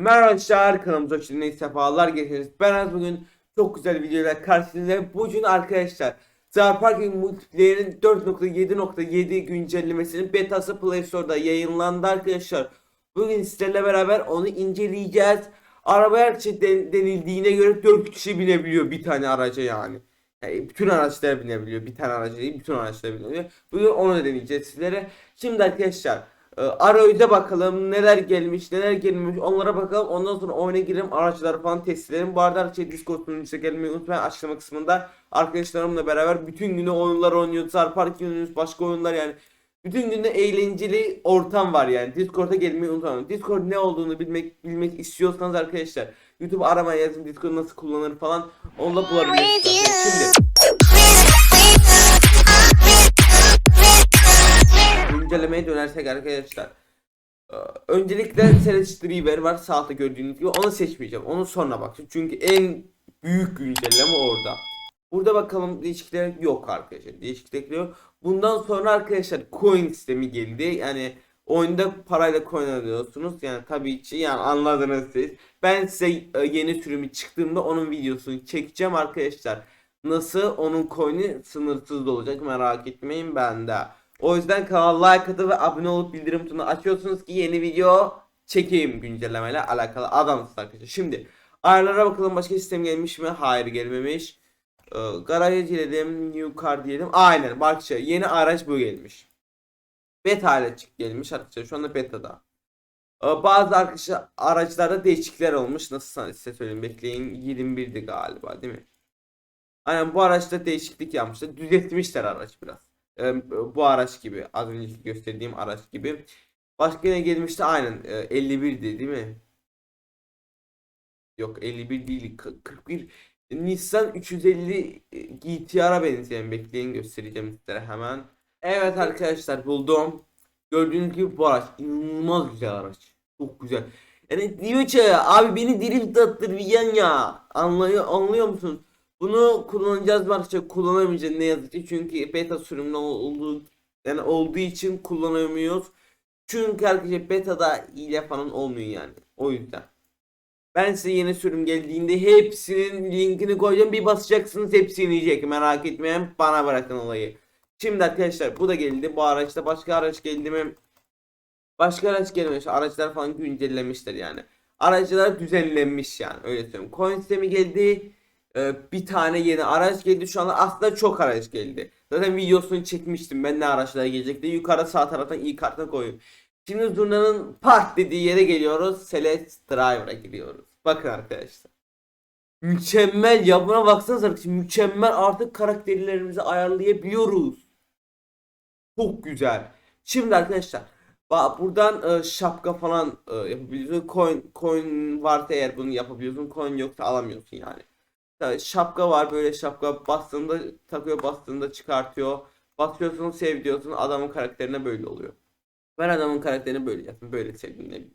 Merhaba arkadaşlar kanalımıza hoş geldiniz. Sefalar getirdiniz. Ben az bugün çok güzel videolar karşınızdayım. Bugün arkadaşlar Zar Parking Multiplayer'in 4.7.7 güncellemesinin betası Play Store'da yayınlandı arkadaşlar. Bugün sizlerle beraber onu inceleyeceğiz. Araba den- denildiğine göre 4 kişi binebiliyor bir tane araca yani. Yani bütün araçlar binebiliyor. Bir tane araç değil, bütün araçlar binebiliyor. Bugün onu deneyeceğiz sizlere. Şimdi arkadaşlar e, Arayüz'e bakalım neler gelmiş neler gelmiş onlara bakalım ondan sonra oyuna girelim araçları falan test edelim. Bu arada şey Discord sunucusuna gelmeyi unutmayın açıklama kısmında arkadaşlarımla beraber bütün günü oyunlar oynuyoruz. Sarpark oynuyoruz başka oyunlar yani. Bütün günde eğlenceli ortam var yani. Discord'a gelmeyi unutmayın. Discord ne olduğunu bilmek bilmek istiyorsanız arkadaşlar YouTube aramaya yazın Discord nasıl kullanılır falan onu da bulabilirsiniz. Şimdi güncellemeye dönersek arkadaşlar. Ee, Öncelikle Celeste River var sağda gördüğünüz gibi onu seçmeyeceğim. Onu sonra bakacağım. Çünkü en büyük güncelleme orada. Burada bakalım değişiklikler yok arkadaşlar. Değişiklikler yok. Bundan sonra arkadaşlar coin sistemi geldi. Yani oyunda parayla coin alıyorsunuz. Yani tabii ki yani anladınız siz. Ben size e, yeni sürümü çıktığında onun videosunu çekeceğim arkadaşlar. Nasıl onun coin'i sınırsız olacak merak etmeyin bende. O yüzden kanala like atıp ve abone olup bildirim butonunu açıyorsunuz ki yeni video çekeyim güncellemeyle alakalı adamsınız arkadaşlar. Şimdi ayarlara bakalım başka sistem gelmiş mi? Hayır gelmemiş. Ee, garaj diyelim, new car diyelim. Aynen bak şey yeni araç bu gelmiş. Beta ile çık gelmiş arkadaşlar şu anda beta'da. Ee, bazı arkadaşlar araçlarda değişiklikler olmuş. Nasıl size söyleyeyim bekleyin 21'di galiba değil mi? Aynen bu araçta değişiklik yapmışlar. Düzeltmişler araç biraz. Bu araç gibi az önceki gösterdiğim araç gibi. Başka ne gelmişti? Aynen e, 51'di değil mi? Yok 51 değil kı- 41 Nissan 350 e, GTR'a benzeyen bekleyin göstereceğim sizlere hemen. Evet arkadaşlar buldum. Gördüğünüz gibi bu araç inanılmaz güzel araç. Çok güzel. Yani diyor ki abi beni drift attır bir yan ya. Anlıyor, anlıyor musun? Bunu kullanacağız arkadaşlar? Kullanamayacağız ne yazık ki. Çünkü beta sürümünde olduğu yani olduğu için kullanamıyoruz. Çünkü arkadaşlar beta'da hile falan olmuyor yani. O yüzden. Ben size yeni sürüm geldiğinde hepsinin linkini koyacağım. Bir basacaksınız hepsi inecek. Merak etmeyin. Bana bırakın olayı. Şimdi arkadaşlar bu da geldi. Bu araçta başka araç geldi mi? Başka araç gelmemiş. Araçlar falan güncellemişler yani. Araçlar düzenlenmiş yani. Öyle söyleyeyim. Coin sistemi geldi. Ee, bir tane yeni araç geldi. Şu anda aslında çok araç geldi. Zaten videosunu çekmiştim. Ben ne araçlar gelecek diye. Yukarı sağ taraftan iyi kartına koyuyorum. Şimdi Zurna'nın park dediği yere geliyoruz. Celeste Driver'a gidiyoruz. Bakın arkadaşlar. Mükemmel ya buna baksanıza arkadaşlar. Mükemmel artık karakterlerimizi ayarlayabiliyoruz. Çok güzel. Şimdi arkadaşlar buradan e, şapka falan e, yapabiliyorsun. Coin, coin varsa eğer bunu yapabiliyorsun. Coin yoksa alamıyorsun yani. Şapka var böyle şapka bastığında takıyor bastığında çıkartıyor. Basıyorsun sev diyorsun adamın karakterine böyle oluyor. Ben adamın karakterini böyle yaptım. Böyle sevdim.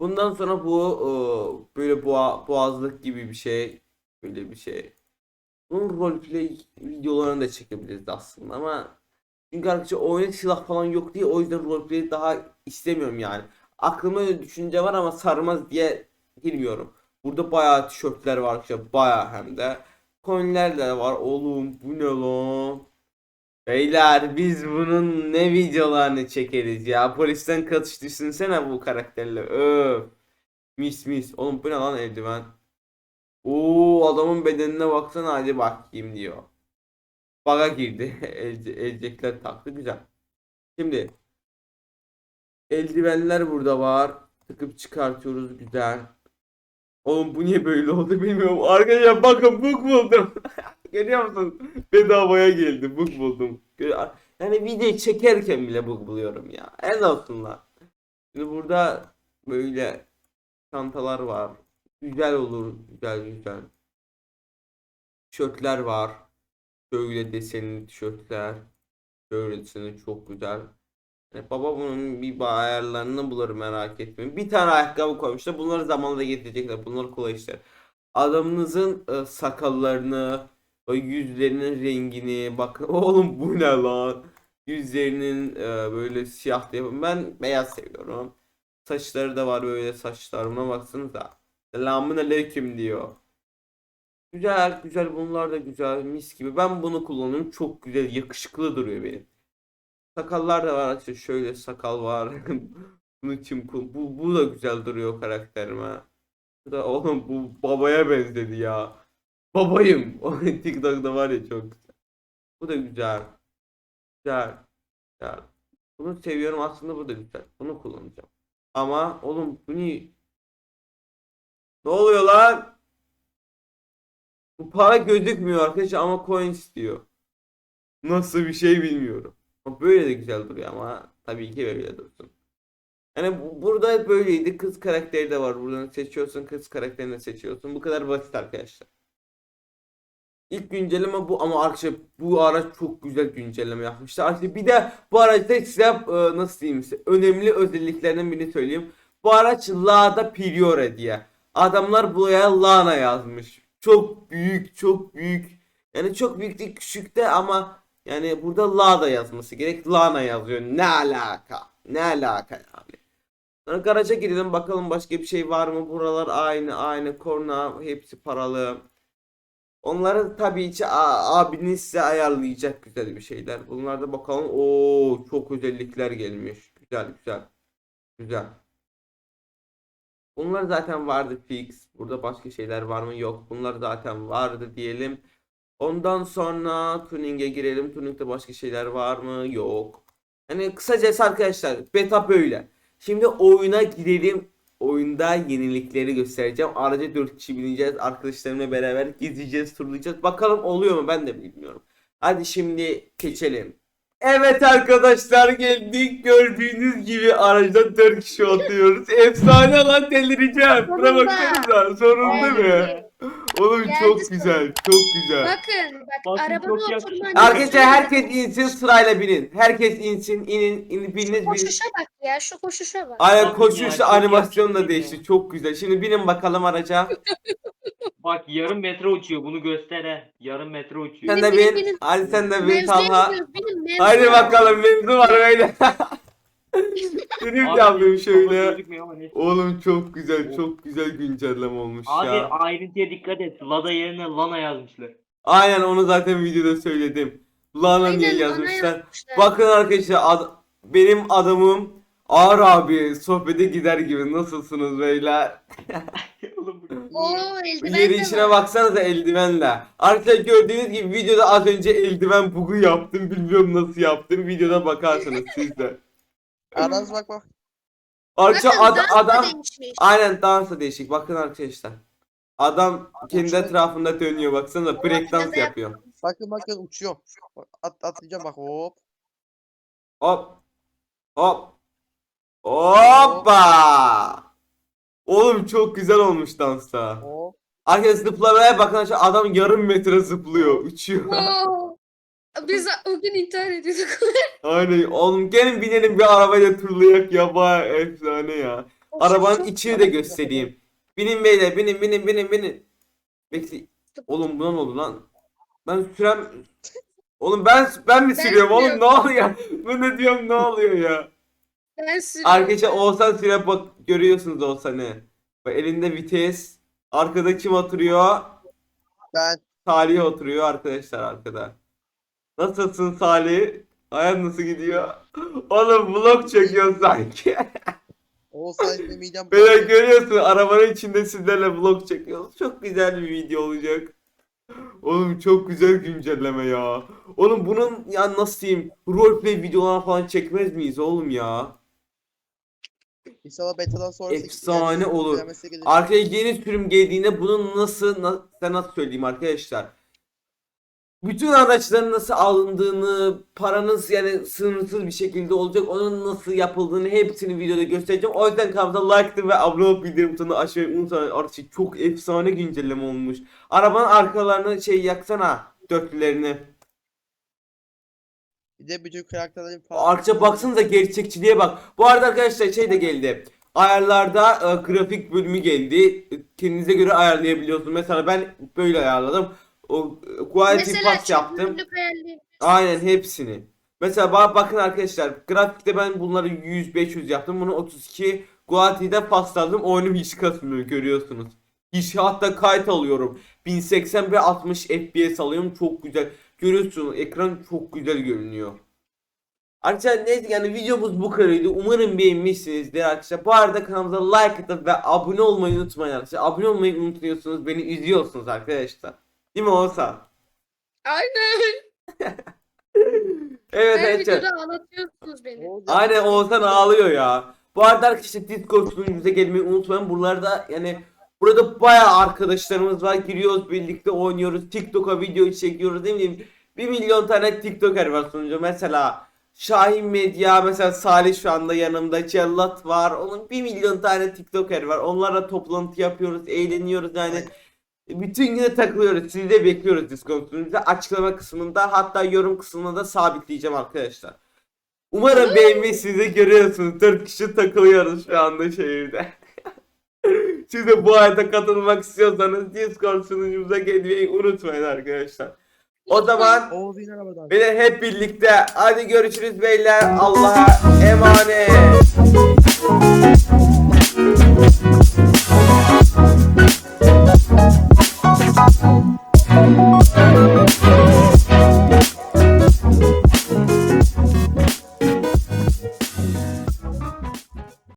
Bundan sonra bu e, böyle boğa, boğazlık gibi bir şey. Böyle bir şey. Bunun roleplay videolarını da çekebiliriz aslında ama çünkü arkadaşlar oyunda silah falan yok diye o yüzden roleplay daha istemiyorum yani. Aklımda düşünce var ama sarmaz diye girmiyorum. Burada bayağı tişörtler var arkadaşlar bayağı hem de. Coinler de var oğlum bu ne lan? Beyler biz bunun ne videolarını çekeriz ya. Polisten kaçış düşünsene bu karakterle. Öf. Mis mis. Oğlum bu ne lan eldiven? Oo adamın bedenine baksana hadi bakayım diyor. Baga girdi. El, elcekler taktı güzel. Şimdi eldivenler burada var. Tıkıp çıkartıyoruz güzel. Oğlum bu niye böyle oldu bilmiyorum. Arkadaşlar bakın bug buldum. Görüyor musun? Bedavaya geldi bug buldum. Yani video çekerken bile bug buluyorum ya. En olsunlar. Şimdi burada böyle çantalar var. Güzel olur. Güzel güzel. Tişörtler var. Şöyle desenli tişörtler. Şöyle çok güzel. Yani baba bunun bir ayarlarını bulur merak etmeyin. Bir tane ayakkabı koymuşlar. Bunları zamanla getirecekler. Bunlar kolay işler. Adamınızın e, sakallarını, o yüzlerinin rengini bakın. Oğlum bu ne lan? Yüzlerinin e, böyle siyah yapın. Ben beyaz seviyorum. Saçları da var böyle saçlar. Buna baksanıza. Selamun aleyküm diyor. Güzel güzel bunlar da güzel mis gibi. Ben bunu kullanıyorum. Çok güzel yakışıklı duruyor benim. Sakallar da var işte şöyle sakal var. Bunu kim bu bu da güzel duruyor karakterime. Bu da oğlum bu babaya benzedi ya. Babayım. O TikTok'ta var ya çok güzel. Bu da güzel. Güzel. Güzel. Bunu seviyorum aslında bu da güzel. Bunu kullanacağım. Ama oğlum bu ne? Ne oluyor lan? Bu para gözükmüyor arkadaşlar ama coin istiyor. Nasıl bir şey bilmiyorum. Böyle de güzel duruyor ama tabii ki böyle dursun. Yani bu- burada böyleydi. Kız karakteri de var. Buradan seçiyorsun. Kız karakterini seçiyorsun. Bu kadar basit arkadaşlar. İlk güncelleme bu ama arkadaşlar bu araç çok güzel güncelleme yapmışlar. Arkadaşlar bir de bu araçta size e, nasıl diyeyim size önemli özelliklerinden birini söyleyeyim. Bu araç Lada Priore diye. Adamlar buraya Lana yazmış. Çok büyük, çok büyük. Yani çok büyük değil, küçük de ama yani burada Lada yazması gerek. Lana yazıyor. Ne alaka? Ne alaka yani? Sonra garaja girelim bakalım başka bir şey var mı? Buralar aynı aynı korna hepsi paralı. Onları tabii ki abiniz size ayarlayacak güzel bir şeyler. Bunlarda bakalım. Oo çok özellikler gelmiş. Güzel güzel. Güzel. Bunlar zaten vardı fix. Burada başka şeyler var mı? Yok. Bunlar zaten vardı diyelim. Ondan sonra tuning'e girelim. Tuning'de başka şeyler var mı? Yok. Yani kısacası arkadaşlar beta böyle. Şimdi oyuna girelim. Oyunda yenilikleri göstereceğim. Araca 4 kişi bineceğiz. Arkadaşlarımla beraber gezeceğiz, turlayacağız. Bakalım oluyor mu ben de bilmiyorum. Hadi şimdi geçelim. Evet arkadaşlar geldik. Gördüğünüz gibi aracdan 4 kişi oturuyoruz. Efsane lan delireceğim. Buna baksanıza. Sonunda mı? Oğlum Geldi çok sonunda. güzel. Çok güzel. Bakın bak Bakın arabada çok oturma. yakışıklı. Arkadaşlar herkes insin sırayla binin. Herkes insin. inin, inin biriniz binin. Koşuşa bak ya şu koşuşa bak. Aynen Bakın koşu ya, çok animasyon da yakışıklı değişti. Çok güzel. Şimdi binin bakalım araca. Bak yarım metre uçuyor bunu göster he. Yarım metre uçuyor. Sen de Binin, bin. binin. Ali sen de bin Mevzuya Talha. gidiyoruz, benim mevzuya. Haydi bakalım mevzu var öyle. Benim de kafa şöyle. Oğlum çok güzel, çok güzel güncelleme olmuş Abi ya. ayrıntıya dikkat et. Lada yerine Lana yazmışlar. Aynen onu zaten videoda söyledim. Lana Aynen, niye bana yazmışlar. Bakın arkadaşlar ad- benim adamım Ağır abi sohbete gider gibi nasılsınız beyler? Oğlum bu- Oo eldiven Yeri de içine baksanıza eldivenle. Arkadaşlar gördüğünüz gibi videoda az önce eldiven bugu yaptım. Bilmiyorum nasıl yaptım. Videoda bakarsınız siz de. Aras bak bak. Arkadaşlar Bakın ad- dans da adam değişmiş. aynen dansa değişik. Bakın arkadaşlar. Adam kendi uçuyor. etrafında dönüyor baksanıza break dans yapıyor. Bakın bakın uçuyor. Bak, At, atlayacağım bak hop. Hop. Hop. Hoppa. Oğlum çok güzel olmuş dansta. Hop. Arkadaşlar zıplamaya bakın arkadaşlar adam yarım metre zıplıyor, uçuyor. Biz o gün intihar ediyorduk. Aynen oğlum gelin binelim bir arabayla turlayak ya baya efsane ya. Arabanın içini de göstereyim. Binin beyler binin binin binin binin. Bekle. Oğlum buna ne oldu lan? Ben sürem... Oğlum ben ben mi Ben sürüyorum oğlum ne sürüyorum. oluyor? Ben ne diyorum ne oluyor ya? Ben sürüyorum. Arkadaşlar Oğuzhan süre bak görüyorsunuz Oğuzhan'ı. Bak elinde vites. Arkada kim oturuyor? Ben. Salih oturuyor arkadaşlar arkada. Nasılsın Salih? Hayat nasıl gidiyor? Oğlum vlog çekiyor sanki. Olsaydı midem Böyle görüyorsun arabanın içinde sizlerle vlog çekiyoruz. Çok güzel bir video olacak. Oğlum çok güzel güncelleme ya. Oğlum bunun ya nasıl diyeyim roleplay videolar falan çekmez miyiz oğlum ya? İnşallah betadan sonra Efsane olur. Arkaya yeni sürüm geldiğinde bunun nasıl na, nasıl söyleyeyim arkadaşlar. Bütün araçların nasıl alındığını, paranız yani sınırsız bir şekilde olacak. Onun nasıl yapıldığını hepsini videoda göstereceğim. O yüzden kanalda like ve abone olup bildirim butonunu açmayı unutmayın. Arkadaşlar çok efsane güncelleme olmuş. Arabanın arkalarını şey yaksana dörtlülerini. Bir de bütün karakterlerin falan. Arka baksanıza gerçekçiliğe bak. Bu arada arkadaşlar şey de geldi. Ayarlarda e, grafik bölümü geldi. Kendinize göre ayarlayabiliyorsunuz. Mesela ben böyle ayarladım. O quality Mesela pass yaptım. çözünürlük. Aynen hepsini. Mesela ba- bakın arkadaşlar grafikte ben bunları 100 500 yaptım. Bunu 32 Guati'de pasladım oyunum hiç kasmıyor görüyorsunuz. Hiç hatta kayıt alıyorum. 1080 ve 60 FPS alıyorum çok güzel. Görüyorsunuz ekran çok güzel görünüyor. Arkadaşlar neyse yani videomuz bu kadarıydı. Umarım beğenmişsinizdir arkadaşlar. Bu arada kanalımıza like atıp ve abone olmayı unutmayın arkadaşlar. Abone olmayı unutmuyorsunuz. Beni üzüyorsunuz arkadaşlar. Değil mi Oğuzhan? Aynen. Evet Her arkadaşlar. videoda ağlatıyorsunuz beni. Aynen. Oğuzhan ağlıyor ya. Bu arada arkadaşlar Discord sunucumuza gelmeyi unutmayın. Buralarda yani burada bayağı arkadaşlarımız var. Giriyoruz birlikte oynuyoruz. TikTok'a video çekiyoruz. Ne bileyim 1 milyon tane TikToker var sunucu. Mesela Şahin Medya mesela Salih şu anda yanımda Cellat var. Onun 1 milyon tane TikToker var. Onlarla toplantı yapıyoruz, eğleniyoruz yani. Bütün güne takılıyoruz. Sizi de bekliyoruz Discord sunucumuza. Açıklama kısmında hatta yorum kısmında da sabitleyeceğim arkadaşlar. Umarım beğenmişsiniz görüyorsunuz. 4 kişi takılıyoruz şu anda şehirde. Siz de bu hayata katılmak istiyorsanız Discord sunucumuza gelmeyi unutmayın arkadaşlar. O zaman de hep birlikte hadi görüşürüz beyler. Allah'a emanet.